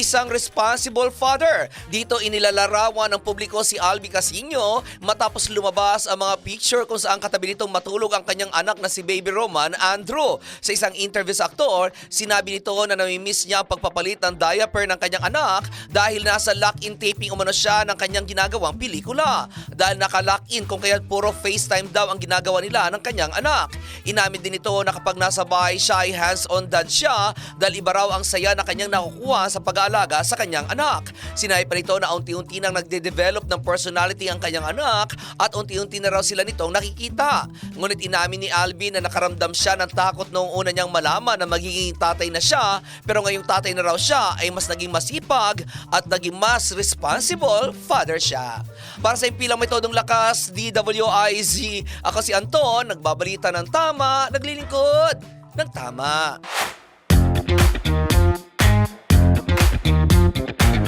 isang responsible father. Dito inilalarawan ng publiko si Albi Casino matapos lumabas ang mga picture kung saan katabi nitong matulog ang kanyang anak na si Baby Roman Andrew. Sa isang interview sa aktor, sinabi nito na namimiss niya ang pagpapalit ng diaper ng kanyang anak dahil nasa lock-in taping umano siya ng kanyang ginagawang pelikula. Dahil naka-lock-in kung kaya puro FaceTime daw ang ginagawa nila ng kanyang anak. Inamin din ito na kapag nasa bahay siya ay hands-on dad siya dahil iba raw ang saya na kanyang nakukuha sa pag-aalaga sa kanyang anak. Sinabi pa nito na unti-unti nang nagde-develop ng personality ang kanyang anak at unti-unti na raw sila nitong nakikita. Ngunit inamin ni Alvin na nakaramdam siya ng takot noong una niyang malaman na magiging tatay na siya pero ngayong tatay na raw siya ay mas naging masipag at naging mas responsible father siya. Para sa impilang metodong lakas, DWIZ, ako si Anton, nagbabalita ng tama, naglilingkod ng tama.